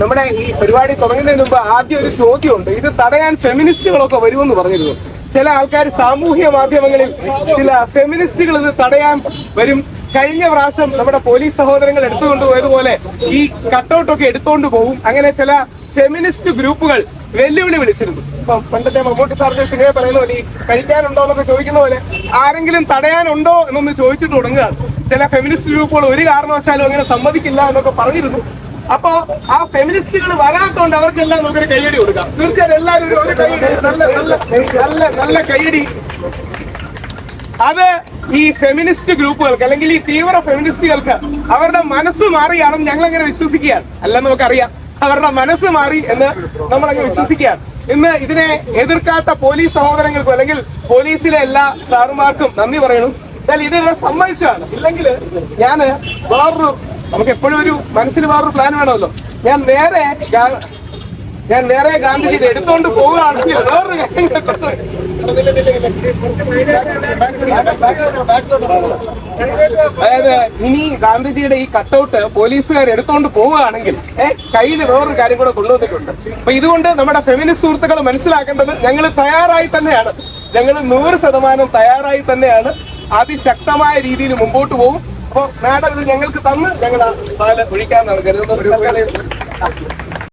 നമ്മുടെ ഈ പരിപാടി തുടങ്ങുന്നതിന് മുമ്പ് ആദ്യം ഒരു ചോദ്യമുണ്ട്. ഇത് തടയാൻ ഫെമിനിസ്റ്റുകളൊക്കെ വരുമെന്ന് പറഞ്ഞിരുന്നു. ചില ആൾക്കാർ സാമൂഹ്യ മാധ്യമങ്ങളിൽ ചില ഫെമിനിസ്റ്റുകൾ ഇത് തടയാൻ വരും. കഴിഞ്ഞ പ്രാവശ്യം നമ്മുടെ പോലീസ് സഹോദരങ്ങൾ എടുത്തുകൊണ്ട് പോയതുപോലെ ഈ കട്ടൗട്ടൊക്കെ എടുത്തുകൊണ്ട് പോകും അങ്ങനെ ചില ഫെമിനിസ്റ്റ് ഗ്രൂപ്പുകൾ വെല്ലുവിളി വിളിച്ചിരുന്നു. ഇപ്പം പണ്ടത്തെ മമ്മൂട്ടി സാറിന്റെ സിനിമ പറയുന്ന പോലെ ഈ കഴിക്കാനുണ്ടോ എന്നൊക്കെ ചോദിക്കുന്ന പോലെ ആരെങ്കിലും തടയാനുണ്ടോ എന്നൊന്ന് ചോദിച്ചിട്ട് തുടങ്ങുകയാണ്. ചില ഫെമിനിസ്റ്റ് ഗ്രൂപ്പുകൾ ഒരു കാരണവശാലും അങ്ങനെ സമ്മതിക്കില്ല എന്നൊക്കെ പറഞ്ഞിരുന്നു. അപ്പോ ആ ഫെമിനിസ്റ്റുകൾ വരാത്തോണ്ട് അവർക്കെല്ലാം നമുക്കൊരു കൈയടി കൊടുക്കാം. തീർച്ചയായിട്ടും എല്ലാവരും ഒരു- കൈയടി നല്ല നല്ല നല്ല നല്ല കൈയടി അത് ഈ ഫെമിനിസ്റ്റ് ഗ്രൂപ്പുകൾക്ക് അല്ലെങ്കിൽ ഈ തീവ്ര ഫെമിനിസ്റ്റുകൾക്ക് അവരുടെ മനസ്സ് മാറിയാണെന്ന് ഞങ്ങൾ അങ്ങനെ വിശ്വസിക്കുകയാണ്. അല്ലെന്ന് നമുക്കറിയാം. അവരുടെ മനസ്സ് മാറി എന്ന് നമ്മൾ അങ്ങ് വിശ്വസിക്കുകയാണ്. ഇന്ന് ഇതിനെ എതിർക്കാത്ത പോലീസ് സഹോദരങ്ങൾക്കും അല്ലെങ്കിൽ പോലീസിലെ എല്ലാ സാറുമാർക്കും നന്ദി പറയുന്നു. എന്നാൽ ഇത് ഇവിടെ സമ്മതിച്ചതാണ്. ഇല്ലെങ്കിൽ ഞാൻ വേറൊരു നമുക്ക് എപ്പോഴും ഒരു മനസ്സിൽ വേറൊരു പ്ലാൻ വേണമല്ലോ. ഞാൻ നേരെ ഞാൻ നേരെ ഗാന്ധിജി എടുത്തോണ്ട് പോവുകയാണെങ്കിൽ അതായത് ഇനി ഗാന്ധിജിയുടെ ഈ കട്ടൗട്ട് പോലീസുകാർ എടുത്തോണ്ട് പോവുകയാണെങ്കിൽ ഏഹ് കയ്യിൽ വേറൊരു കാര്യം കൂടെ കൊണ്ടുവന്നിട്ടുണ്ട്. അപ്പൊ ഇതുകൊണ്ട് നമ്മുടെ ഫെമിനിസ്റ്റ് സുഹൃത്തുക്കൾ മനസ്സിലാക്കേണ്ടത് ഞങ്ങൾ തയ്യാറായി തന്നെയാണ്. ഞങ്ങൾ നൂറ് ശതമാനം തയ്യാറായി തന്നെയാണ്. അതിശക്തമായ രീതിയിൽ മുമ്പോട്ട് പോകും അപ്പൊ മാഡം ഇത് ഞങ്ങൾക്ക് തന്ന് ഞങ്ങൾ പാൽ ഒഴിക്കാന്നാണ് കരുതുന്നത്